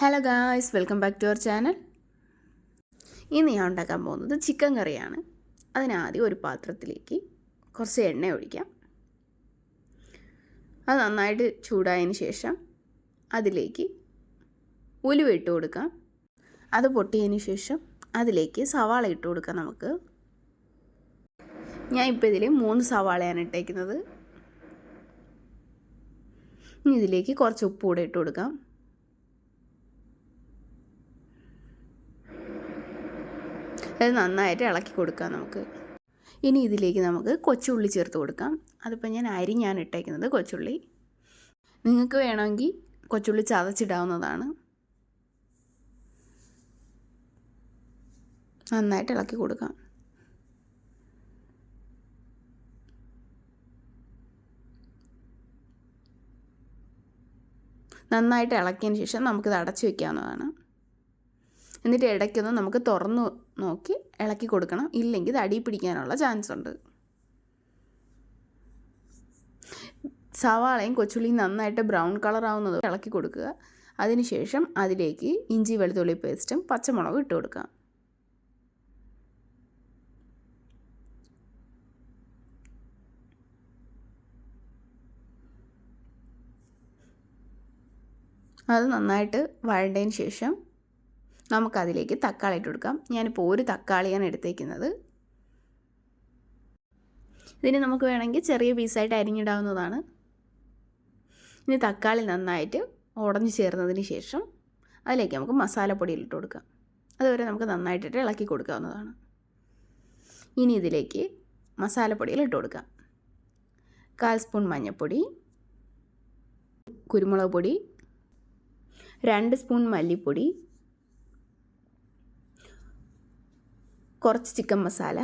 Hello guys welcome back to our channel ഇന്ന് ഞാൻ ഉണ്ടാക്കാൻ പോകുന്നത് ചിക്കൻ കറിയാണ്. അതിനാദ്യം ഒരു പാത്രത്തിലേക്ക് കുറച്ച് എണ്ണ ഒഴിക്കാം. അത് നന്നായിട്ട് ചൂടായതിന് ശേഷം അതിലേക്ക് ഉലുവ ഇട്ട് കൊടുക്കാം. അത് പൊട്ടിയതിന് ശേഷം അതിലേക്ക് സവാള ഇട്ട് കൊടുക്കാം നമുക്ക്. ഞാൻ ഇപ്പോൾ ഇതിൽ മൂന്ന് സവാളയാണ് ഇട്ടേക്കുന്നത്. ഇനി ഇതിലേക്ക് കുറച്ച് ഉപ്പ് കൂടെ ഇട്ട് കൊടുക്കാം. അത് നന്നായിട്ട് ഇളക്കി കൊടുക്കാം നമുക്ക്. ഇനി ഇതിലേക്ക് നമുക്ക് കൊച്ചുള്ളി ചേർത്ത് കൊടുക്കാം. അതിപ്പോൾ ഞാൻ അരിഞ്ഞാണ് ഇട്ടേക്കുന്നത് കൊച്ചുള്ളി. നിങ്ങൾക്ക് വേണമെങ്കിൽ കൊച്ചുള്ളി ചതച്ചിടാവുന്നതാണ്. നന്നായിട്ട് ഇളക്കി കൊടുക്കാം. നന്നായിട്ട് ഇളക്കിയതിന് ശേഷം നമുക്കിത് അടച്ചു വയ്ക്കാവുന്നതാണ് എന്നിട്ട് ഇടയ്ക്കൊന്ന് നമുക്ക് തുറന്ന് നോക്കി ഇളക്കി കൊടുക്കണം. ഇല്ലെങ്കിൽ ഇത് അടി പിടിക്കാനുള്ള ചാൻസ് ഉണ്ട്. സവാളയും കൊച്ചുള്ളിയും നന്നായിട്ട് ബ്രൗൺ കളർ ആവുന്നത് ഇളക്കി കൊടുക്കുക. അതിനുശേഷം അതിലേക്ക് ഇഞ്ചി വെളുത്തുള്ളി പേസ്റ്റും പച്ചമുളകും ഇട്ട് കൊടുക്കുക അത് നന്നായിട്ട് വഴണ്ടതിന് ശേഷം നമുക്കതിലേക്ക് തക്കാളി ഇട്ട് കൊടുക്കാം. ഞാനിപ്പോൾ ഒരു തക്കാളിയാണ് എടുത്തേക്കുന്നത്. ഇതിന് നമുക്ക് വേണമെങ്കിൽ ചെറിയ പീസായിട്ട് അരിഞ്ഞിടാവുന്നതാണ്. ഇനി തക്കാളി നന്നായിട്ട് ഉടഞ്ഞു ചേർന്നതിന് ശേഷം അതിലേക്ക് നമുക്ക് മസാലപ്പൊടി ഇട്ട് കൊടുക്കാം. അതുവരെ നമുക്ക് നന്നായിട്ടിട്ട് ഇളക്കി കൊടുക്കാവുന്നതാണ്. ഇനി ഇതിലേക്ക് മസാലപ്പൊടിയിൽ ഇട്ട് കൊടുക്കാം. കാൽ സ്പൂൺ മഞ്ഞൾപ്പൊടി കുരുമുളക് പൊടി രണ്ട് സ്പൂൺ മല്ലിപ്പൊടി കുറച്ച് ചിക്കൻ മസാല.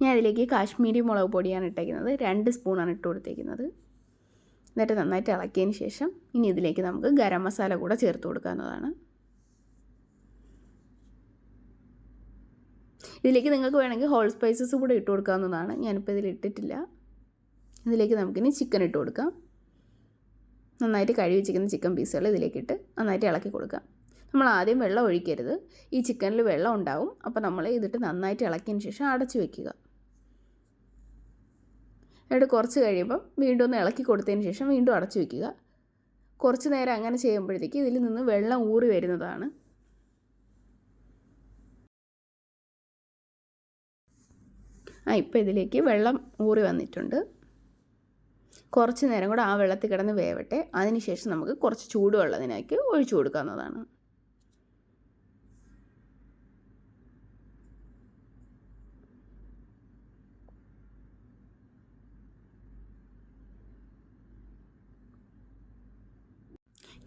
ഞാൻ അതിലേക്ക് കാശ്മീരി മുളക് പൊടിയാണ് ഇട്ടേക്കുന്നത്. രണ്ട് സ്പൂണാണ് ഇട്ട് കൊടുത്തേക്കുന്നത്. എന്നിട്ട് നന്നായിട്ട് ഇളക്കിയതിന് ശേഷം ഇനി ഇതിലേക്ക് നമുക്ക് ഗരം മസാല കൂടെ ചേർത്ത് കൊടുക്കാവുന്നതാണ്. ഇതിലേക്ക് നിങ്ങൾക്ക് വേണമെങ്കിൽ ഹോൾ സ്പൈസസ് കൂടെ ഇട്ട് കൊടുക്കാവുന്നതാണ്. ഞാനിപ്പോൾ ഇതിൽ ഇട്ടിട്ടില്ല. ഇതിലേക്ക് നമുക്കിനി ചിക്കൻ ഇട്ട് കൊടുക്കാം. നന്നായിട്ട് കഴുകി വെച്ചിരിക്കുന്ന ചിക്കൻ പീസുകൾ ഇതിലേക്കിട്ട് നന്നായിട്ട് ഇളക്കി കൊടുക്കാം. നമ്മൾ ആദ്യം വെള്ളം ഒഴിക്കരുത്. ഈ ചിക്കനിൽ വെള്ളം ഉണ്ടാവും. അപ്പോൾ നമ്മൾ ഇതിട്ട് നന്നായിട്ട് ഇളക്കിയതിന് ശേഷം അടച്ചു വെക്കുക. എന്നിട്ട് കുറച്ച് കഴിയുമ്പം വീണ്ടും ഒന്ന് ഇളക്കി കൊടുത്തതിന് ശേഷം വീണ്ടും അടച്ചു വെക്കുക. കുറച്ച് നേരം അങ്ങനെ ചെയ്യുമ്പോഴത്തേക്ക് ഇതിൽ നിന്ന് വെള്ളം ഊറി വരുന്നതാണ്. ആ ഇപ്പോൾ ഇതിലേക്ക് വെള്ളം ഊറി വന്നിട്ടുണ്ട്. കുറച്ച് നേരം കൂടെ ആ വെള്ളത്തിൽ കിടന്ന് വേവട്ടെ. അതിനുശേഷം നമുക്ക് കുറച്ച് ചൂടുവെള്ളത്തിലേക്ക് ഒഴിച്ചു കൊടുക്കാവുന്നതാണ്.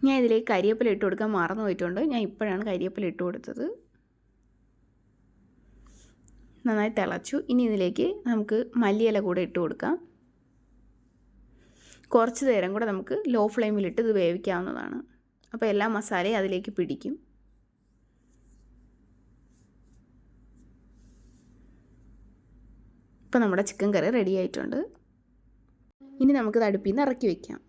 ഞാൻ ഇതിലേക്ക് കരിയേപ്പില ഇട്ട് കൊടുക്കാൻ മറന്നു പോയിട്ടുണ്ട്. ഞാൻ ഇപ്പോഴാണ് കരിയേപ്പില ഇട്ട് കൊടുത്തത്. നന്നായി തിളച്ചു. ഇനി ഇതിലേക്ക് നമുക്ക് മല്ലിയില കൂടെ ഇട്ട് കൊടുക്കാം. കുറച്ച് നേരം കൂടെ നമുക്ക് ലോ ഫ്ലെയിമിലിട്ട് ഇത് വേവിക്കാവുന്നതാണ്. അപ്പോൾ എല്ലാ മസാലയും അതിലേക്ക് പിടിക്കും. ഇപ്പോൾ നമ്മുടെ ചിക്കൻ കറി റെഡി ആയിട്ടുണ്ട്. ഇനി നമുക്കിത് അടുപ്പിൽ നിന്ന് ഇറക്കി വയ്ക്കാം